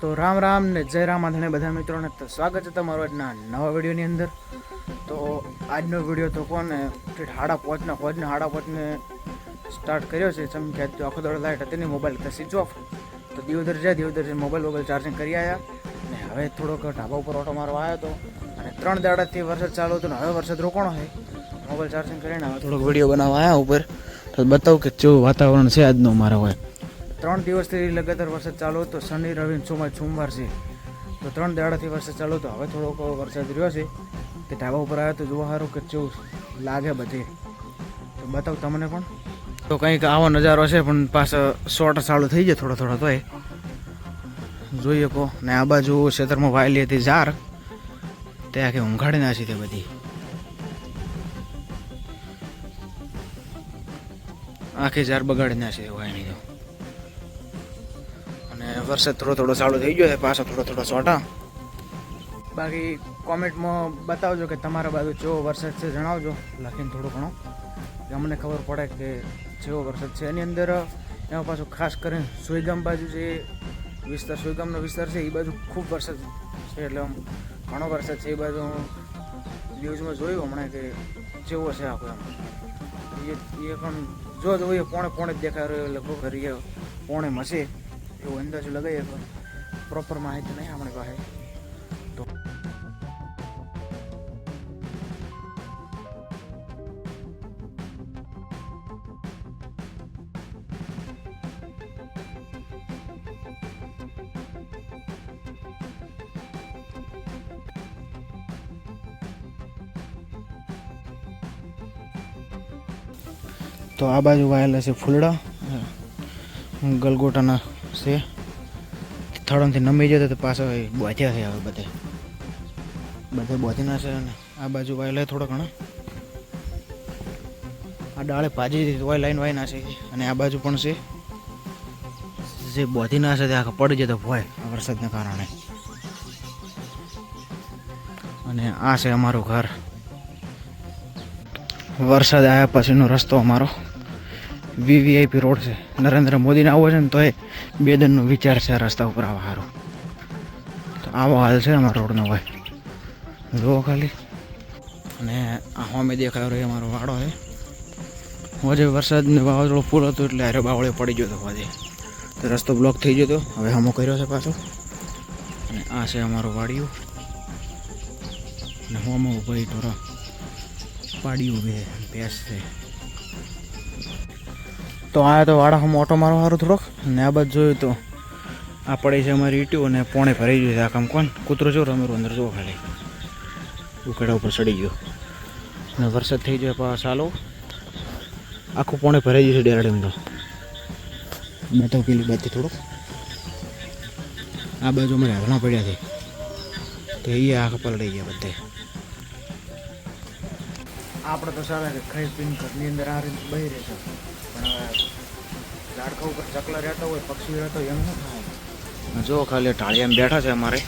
તો રામ રામ ને જય રામ આંધણે બધા મિત્રોને તો સ્વાગત છે તમારું આજના નવા વિડીયોની અંદર. તો આજનો વીડિયો તો કોને? હાડા પોચના હોજને હાડા પોચને સ્ટાર્ટ કર્યો છે. સમ કે આખો દોડ લાઈટ હતી ને મોબાઈલ તો સ્વિચ ઓફ તો દિવદર જાય દિવદર જઈને મોબાઈલ મોબાઈલ ચાર્જિંગ કરી આવ્યા ને હવે થોડોક ઢાબા ઉપર ઓટો મારવા આવ્યો હતો અને ત્રણ દાડાથી વરસાદ ચાલુ હતો ને હવે વરસાદ રોકાણો છે. મોબાઈલ ચાર્જિંગ કરીને હવે થોડોક વીડિયો બનાવવા આવ્યા ઉપર. તો બતાવું કે કેવું વાતાવરણ છે આજનું મારા હોય. ત્રણ દિવસથી લગાતાર વરસાદ ચાલુ હતો. શનિ, રવિ સોમવાર સોમવાર છે. તો ત્રણ દાડાથી વરસાદ ચાલુ હતો. હવે થોડોક વરસાદ રહ્યો છે તે ઢાબા ઉપર આવ્યો તો જોવા સારું કે કેવું લાગે બધે. તો બતાવું તમને પણ. તો કંઈક આવો નજારો છે, પણ પાછો શોર્ટ ચાલુ થઈ જાય થોડો થોડો તોય. જોઈએ કહો ને આ બાજુ ક્ષેત્રમાં વાયેલી હતી ઝાર. તે આખી ઊંઘાડી નાખી તે બધી. આખી ઝાર બગાડી નાખી વાયણી તો. વરસાદ થોડો થોડો ચાલુ થઈ ગયો છે, પાછો થોડો થોડો છોટા બાકી કોમેન્ટમાં બતાવજો કે તમારા બાજુ કેવો વરસાદ છે, જણાવજો. લખીને થોડું ઘણો. અમને ખબર પડે કે જેવો વરસાદ છે. એની અંદર, એમાં પાછું ખાસ કરીને સુઈગામ બાજુ જે વિસ્તાર, સુઈગામનો વિસ્તાર છે, એ બાજુ ખૂબ વરસાદ છે. એટલે આમ ઘણો વરસાદ છે, એ બાજુ હું ન્યૂઝમાં જોયું હમણાં કે જેવો છે આખો એમ. એ એ પણ જો જોઈએ પોણે પોણે જ દેખાય રહ્યો, લગભગ કરીએ પોણે મસે એવો અંદાજો લગાવીએ પણ પ્રોપર માહિતી નહીં આપણે પાસે. તો તો આ બાજુ વાયેલા છે ફૂલડા, ગલગોટાના છે. થળમથી નમી જતો તો પાછો બોચ્યા છે હવે બધે. બધે બોધીના છે અને આ બાજુ વાય લે થોડા ઘણા. આ ડાળે ભાજી દીધી, વાય લાઈન વાય છે. અને આ બાજુ પણ છે. જે બોધી છે તે આખા પડી જતો ભોય આ વરસાદના કારણે. અને આ છે અમારું ઘર. વરસાદ આવ્યા પછીનો રસ્તો અમારો. વીવીઆઈપી રોડ છે. નરેન્દ્ર મોદીને આવો છે ને તો એ બે દિનનો વિચાર છે રસ્તા ઉપર આવવા સારો તો આવો હાલ છે અમારા રોડનો ભાઈ. જુઓ ખાલી. અને આ હોમે દેખાયો રહ્યો અમારો વાડો છે. હોજે વરસાદને વાવાઝોડું ફૂલ હતું એટલે હારે બાવળે પડી ગયો હતો હોજે તો રસ્તો બ્લોક થઈ ગયો હતો. હવે હમો કર્યો છે પાછો. અને આ છે અમારું વાડિયું અને હોમો ભાઈ થોડો પાડ્યું બે, ભેંસ છે. તો આ તો વાડા હું ઓટો મારો સારું થોડોક. ને આ બાજુ જોયું તો આ પડી છે અમારી ઈટ્યું અને પોણે ભરાઈ ગયું છે આ કામ કોણ? કૂતરો જો રમેરું અંદર જુઓ ખાલી. ઉકેડા ઉપર ચડી ગયો. અને વરસાદ થઈ જાય પા ચાલો. આખું પોણે ભરાઈ ગયું છે ડેરાડીમ તો. બતાવ પેલી બાજુ થોડુંક. આ બાજુ અમારે હાલમાં પડ્યા છે. તો એ આખ પલડી ગયા બધે. આપણે તો સારા ખાઈ પીને ઘરની અંદર આ રીતે બહી રહેશે. ઝાડખા ઉપર ચકલા રહેતા હોય, પક્ષી રહેતા હોય, એમ જો ખાલી ઢાળિયામાં બેઠા છે અમારે.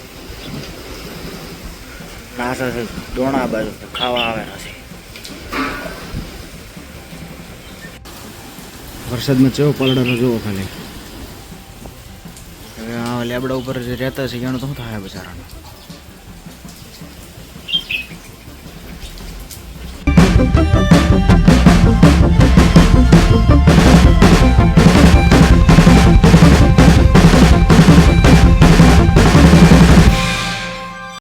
નાસા બાજુ ખાવા આવેલા છે વરસાદમાં ચેવો પલડાનો જોવો ખાલી. હવે લેબડા ઉપર જે રહેતા છે, એનું શું થાય બચારાને?